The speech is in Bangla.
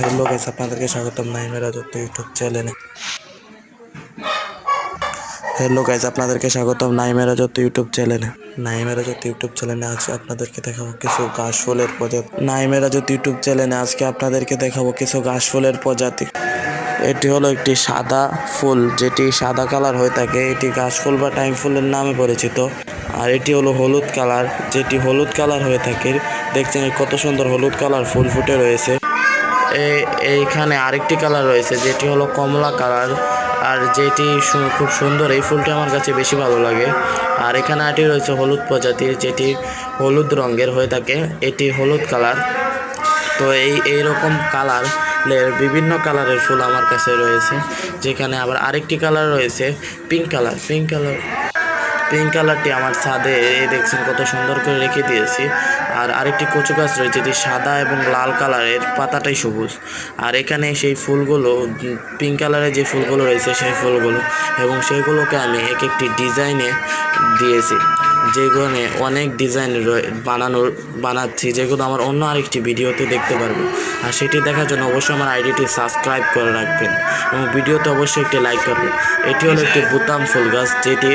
হ্যালো গাইস আপনাদেরকে স্বাগতম নাইমের রাজত্ব ইউটিউব চ্যানেলে। হ্যালো গাইস আপনাদেরকে স্বাগতম নাইমের রাজত্ব ইউটিউব চ্যানেলে। নাইমের রাজত্ব ইউটিউব চ্যানেলে আজকে আপনাদেরকে দেখাবো কিছু ঘাস ফুলের প্রজাতি। নাইমের রাজত্ব ইউটিউব চ্যানেলে আজকে আপনাদেরকে দেখাবো কিছু ঘাস ফুলের প্রজাতি। এটি হলো একটি সাদা ফুল, যেটি সাদা কালার হয়ে থাকে। এটি ঘাস ফুল বা টাইম ফুলের নামে পরিচিত। আর এটি হলো হলুদ কালার, যেটি হলুদ কালার হয়ে থাকে। দেখছেন কত সুন্দর হলুদ কালার ফুল ফুটে রয়েছে। এইখানে আরেকটি কালার রয়েছে, যেটি হলো কমলা কালার আর যেটি খুব সুন্দর। এই ফুলটি আমার কাছে বেশি ভালো লাগে। আর এখানে আরেকটি রয়েছে হলুদ প্রজাতির, যেটি হলুদ রঙের হয়ে থাকে। এটি হলুদ কালার তো এই এই রকম কালার বিভিন্ন কালারের ফুল আমার কাছে রয়েছে। যেখানে আবার আরেকটি কালার রয়েছে pink colour pink colour pink কালারটি আমার ছাদে দেখছেন কত সুন্দর করে রেখে দিয়েছি। আর আরেকটি কচু গাছ রয়েছে যেটি সাদা এবং লাল কালারের পাতাটাই সবুজ। আর এখানে সেই ফুলগুলো পিঙ্ক কালারের যে ফুলগুলো রয়েছে, সেই ফুলগুলো, এবং সেগুলোকে আমি এক একটি ডিজাইনে দিয়েছি। যেগুলো অনেক ডিজাইন বানানোর, বানাচ্ছি, যেগুলো আমার অন্য আরেকটি ভিডিওতে দেখতে পারবেন আর সেটি দেখার জন্য অবশ্যই আমার আইডিটি সাবস্ক্রাইব করে রাখবেন। এবং ভিডিওতে অবশ্যই একটি লাইক করবেন। এটি হলো একটি বুতাম ফুল গাছ, যেটি